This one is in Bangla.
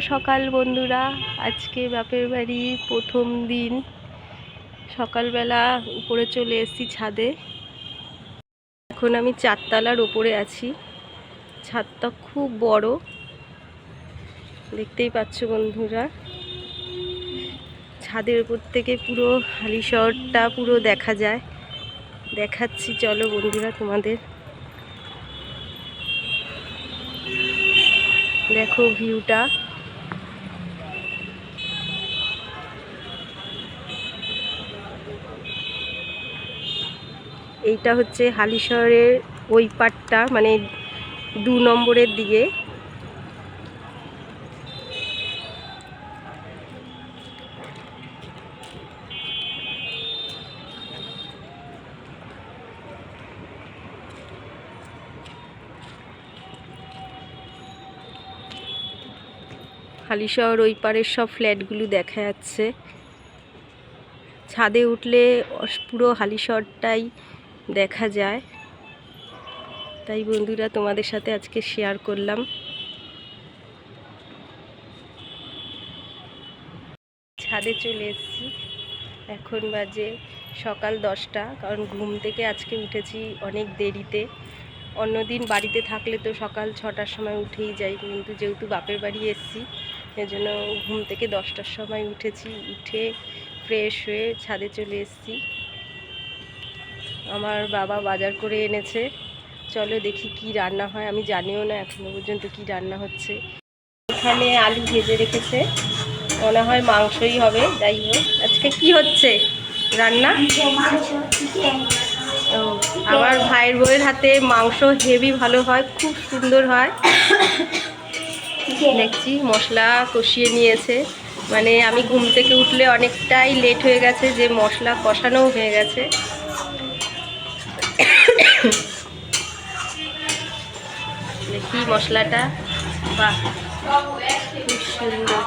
সকাল বন্ধুরা। আজকে বাপের বাড়ি প্রথম দিন। সকালবেলা উপরে চলে এসেছি ছাদে। এখন আমি চারতলার ওপরে আছি। ছাদটা খুব বড়। দেখতেই পাচ্ছ বন্ধুরা। ছাদের উপর থেকে পুরো হালি শহরটা পুরো দেখা যায়। দেখাচ্ছি, চলো বন্ধুরা তোমাদের। দেখো ভিউটা। এইটা হচ্ছে হালিশহরের ওই পাটটা মানে দু নম্বরের দিকে। হালিশহর ওই পারের সব ফ্ল্যাটগুলো দেখা যাচ্ছে। ছাদে উঠলে পুরো হালিশহরটাই দেখা যায়। তাই বন্ধুরা, তোমাদের সাথে আজকে শেয়ার করলাম। ছাদে চলে এসেছি। এখন বাজে সকাল দশটা, কারণ ঘুম থেকে আজকে উঠেছি অনেক দেরিতে। অন্যদিন বাড়িতে থাকলে তো সকাল ছটার সময় উঠেই যাই, কিন্তু যেহেতু বাপের বাড়ি এসেছি এজন্য ঘুম থেকে দশটার সময় উঠেছি। উঠে ফ্রেশ হয়ে ছাদে চলে এসেছি। আমার বাবা বাজার করে এনেছে। চলো দেখি কি রান্না হয়, আমি জানিও না এখনও পর্যন্ত কি রান্না হচ্ছে। এখানে আলু ভেজে রেখেছে, মনে হয় মাংসই হবে, যাই হোক। আজকে কি হচ্ছে রান্না? আমার ভাইয়ের বউয়ের হাতে মাংস হেভি ভালো হয়, খুব সুন্দর হয়। দেখছি মশলা কষিয়ে নিয়েছে। মানে আমি ঘুম থেকে উঠলে অনেকটাই লেট হয়ে গেছে যে মশলা কষানোও হয়ে গেছে। দেখি মশলাটা। বাহ খুব সুন্দর।